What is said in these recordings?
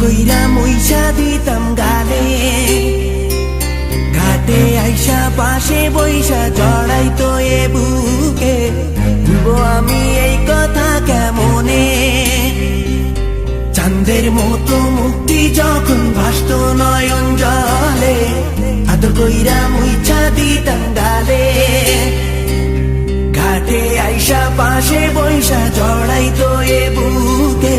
কইরা মইসা দিতাম গালে ঘাটে আইসা পাশে বইসা জড়াই তো এ বুকে ভুলবো আমি এই কথা কেমনে চাঁদের মতো মুক্তি যখন ভাসত নয়ন জলে আদর কইরা মুইছা দিতাম গালে ঘাটে আইসা পাশে বৈশা জড়াই তো এ বুকে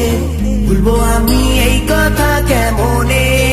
ভুলবো আমি এই কথা কেমনে?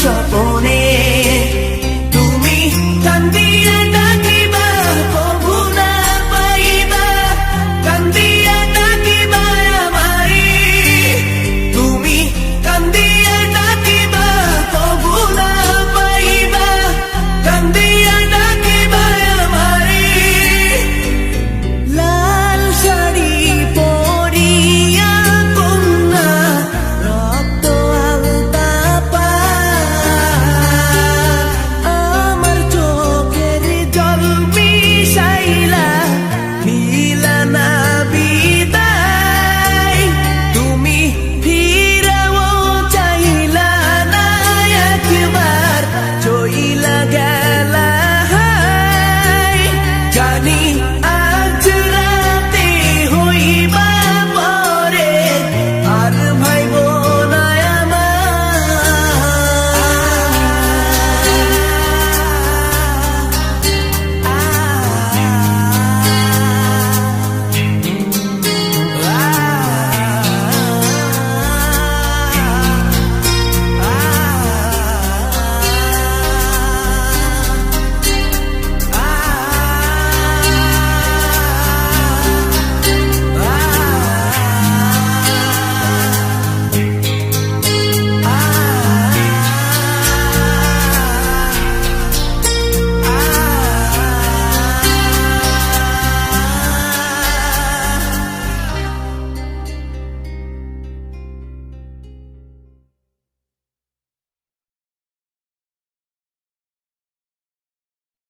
স্বপনে